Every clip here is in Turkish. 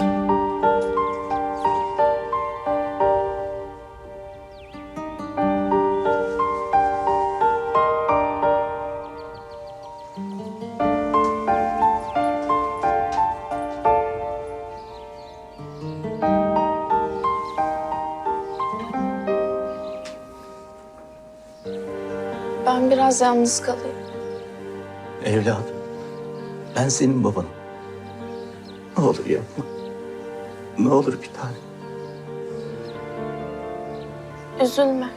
Ben biraz yalnız kalayım. Evladım, ben senin babanım. Ne olur yapma. Ne olur bir tane. Üzülme.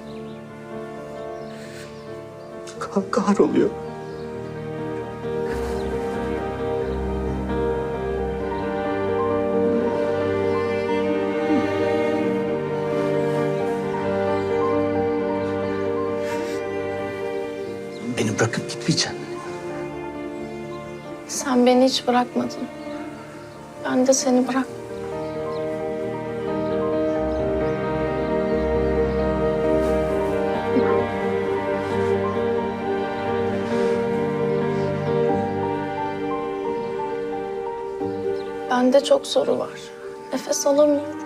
Kah kahroluyor. Beni bırakıp gitmeyeceksin. Sen beni hiç bırakmadın. Ben de seni bırak. Bende çok soru var. Nefes alamıyorum.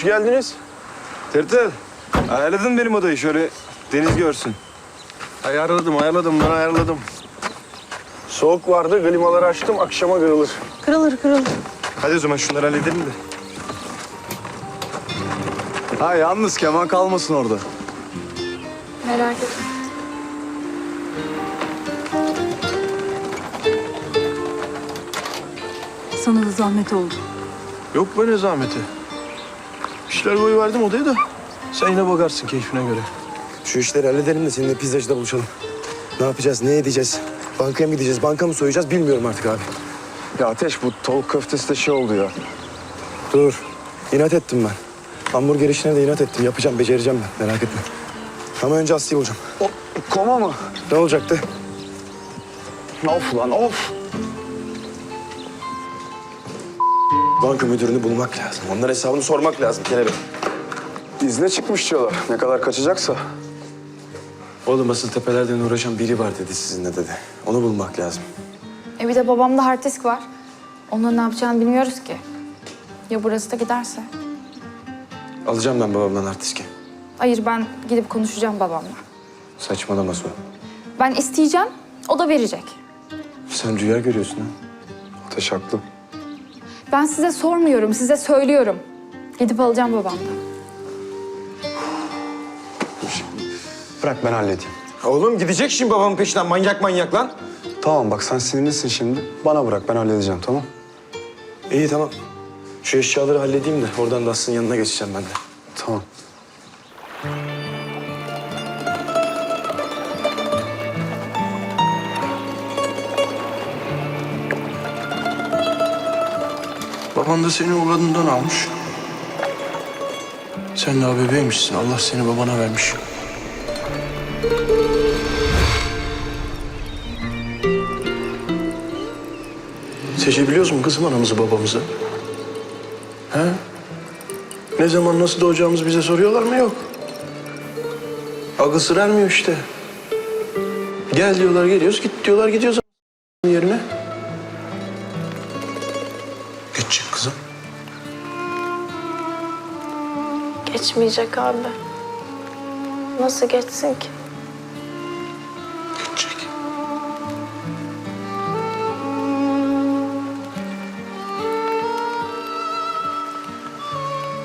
Hoş geldiniz. Tırtıl, ayarladın benim odayı şöyle deniz görsün. Ayarladım, ayarladım, ben ayarladım. Soğuk vardı, klimaları açtım, akşama kırılır. Kırılır kırılır. Hadi o zaman şunları halledelim de. Ha yalnız keman kalmasın orada. Merak etme. Sana da zahmet oldu. Yok be ne zahmeti. İşler boyu verdim odaya da sen yine bakarsın keyfine göre. Şu işleri halledelim de seninle pizzacıda buluşalım. Ne yapacağız, ne edeceğiz? Bankaya mı gideceğiz, banka mı soyacağız bilmiyorum artık abi. Ya Ateş bu tavuk köftesi de şey oldu ya. Dur, inat ettim ben. Hamburger işine de inat ettim. Yapacağım, becereceğim ben. Merak etme. Ama önce Aslı'yı bulacağım. O, koma mı? Ne olacaktı? Of lan of. Banka müdürünü bulmak lazım. Onların hesabını sormak lazım kelebek. İzne çıkmış diyorlar. Ne kadar kaçacaksa. Oğlum asıl tepelerden uğraşan biri var dedi sizinle dedi. Onu bulmak lazım. E bir de babamda hard disk var. Onunla ne yapacağını bilmiyoruz ki. Ya burası da giderse? Alacağım ben babamdan artiski. Hayır ben gidip konuşacağım babamla. Saçmalama Su. Ben isteyeceğim, o da verecek. Sen rüya görüyorsun ha. Ateş haklı. Ben size sormuyorum, size söylüyorum. Gidip alacağım babamdan. Bırak ben halledeyim. Oğlum gidecek şimdi babamın peşinden manyak manyak lan. Tamam bak sen sinirlisin şimdi. Bana bırak ben halledeceğim tamam. İyi tamam. Şu eşyaları halledeyim de oradan da Aslı'nın yanına geçeceğim ben de. Tamam. Baban da seni oğlanından almış. Sen daha bebeğmişsin. Allah seni babana vermiş. Seçebiliyoruz mu kızım anamızı babamızı? He? Ne zaman nasıl doğacağımızı bize soruyorlar mı? Yok. Akıl sır ermiyor işte. Gel diyorlar geliyoruz, git diyorlar gidiyoruz Geçmeyecek abi. Nasıl geçsin ki? Geçecek.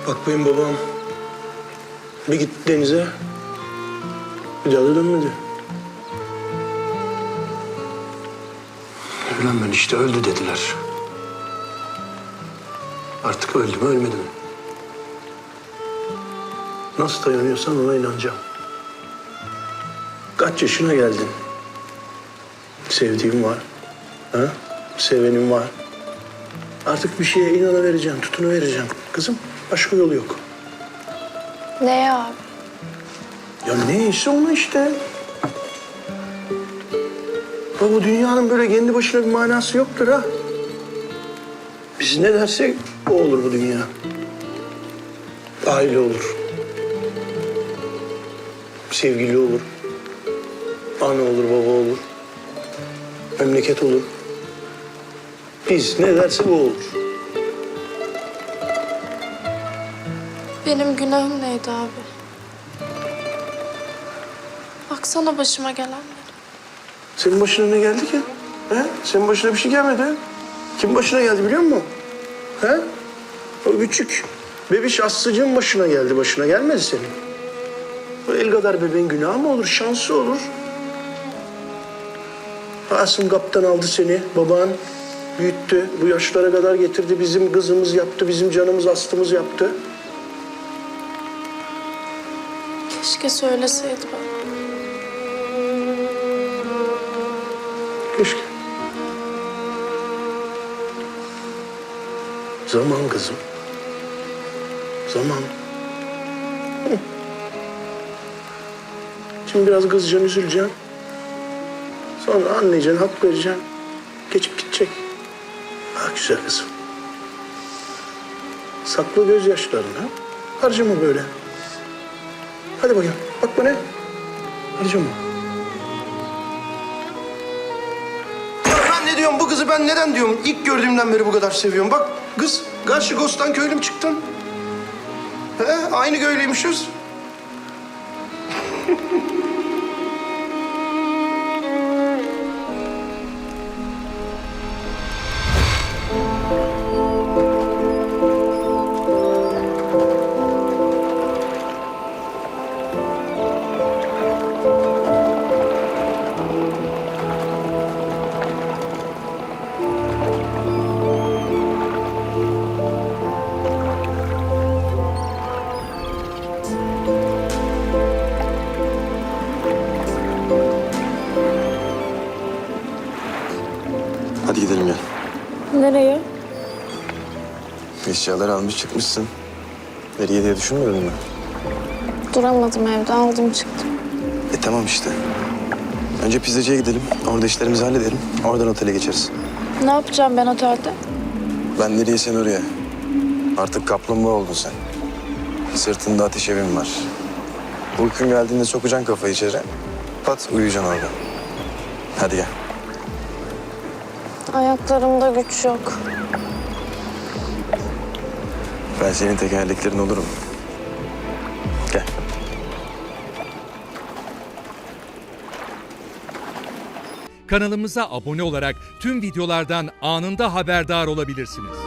Bak benim babam bir gitti denize. Bir daha da dönmedi. Ne ben işte öldü dediler. Artık öldü mü ölmedi mi? Nasıl dayanıyorsan ona inanacağım. Kaç yaşına geldin? Sevdiğim var. Ha? Sevenim var. Artık bir şeye inanavereceğim, tutunuvereceğim. Kızım başka yolu yok. Ne ya? Ya neyse onu işte. Bak bu dünyanın böyle kendi başına bir manası yoktur ha. Biz ne dersek o olur bu dünya. Aile olur. Sevgili olur. Ana olur, baba olur. Memleket olur. Biz ne dersek o olur. Benim günahım neydi abi? Baksana başıma gelenler. Senin başına ne geldi ki? He? Senin başına bir şey gelmedi. Kim başına geldi biliyor musun? He? O küçük bebiş Aslıcığın başına geldi. Başına gelmedi senin. O el kadar bebeğin günahı mı olur? Şansı olur. Asım kaptan aldı seni. Baban büyüttü. Bu yaşlara kadar getirdi. Bizim kızımız yaptı. Bizim canımız astımız yaptı. Keşke söyleseydi bana. Keşke. Zaman kızım. Zaman. Şimdi biraz kızacaksın, üzüleceksin. Sonra anlayacaksın, hak vereceksin. Geçip gidecek. Bak güzel kızım. Saklı gözyaşlarını harcama böyle. Hadi bakayım. Bak bana. Harcama. Ya ben ne diyorum bu kızı ben neden diyorum ilk gördüğümden beri bu kadar seviyorum. Bak kız karşı Gostan köylüm çıktın. He, aynı köylüymüşüz. eşyaları almış çıkmışsın. Nereye diye düşünmedin mi? Duramadım evde aldım çıktım. E tamam işte. Önce pizzacıya gidelim. Orada işlerimizi halledelim. Oradan otele geçeriz. Ne yapacağım ben otelde? Ben nereye sen oraya. Artık kaplumbağa oldun sen. Sırtında ateş evin var. Uykun geldiğinde sokacaksın kafayı içeri. Pat uyuyacaksın orada. Hadi gel. Ayaklarımda güç yok. Ben senin tekerleklerin olurum. Gel. Kanalımıza abone olarak tüm videolardan anında haberdar olabilirsiniz.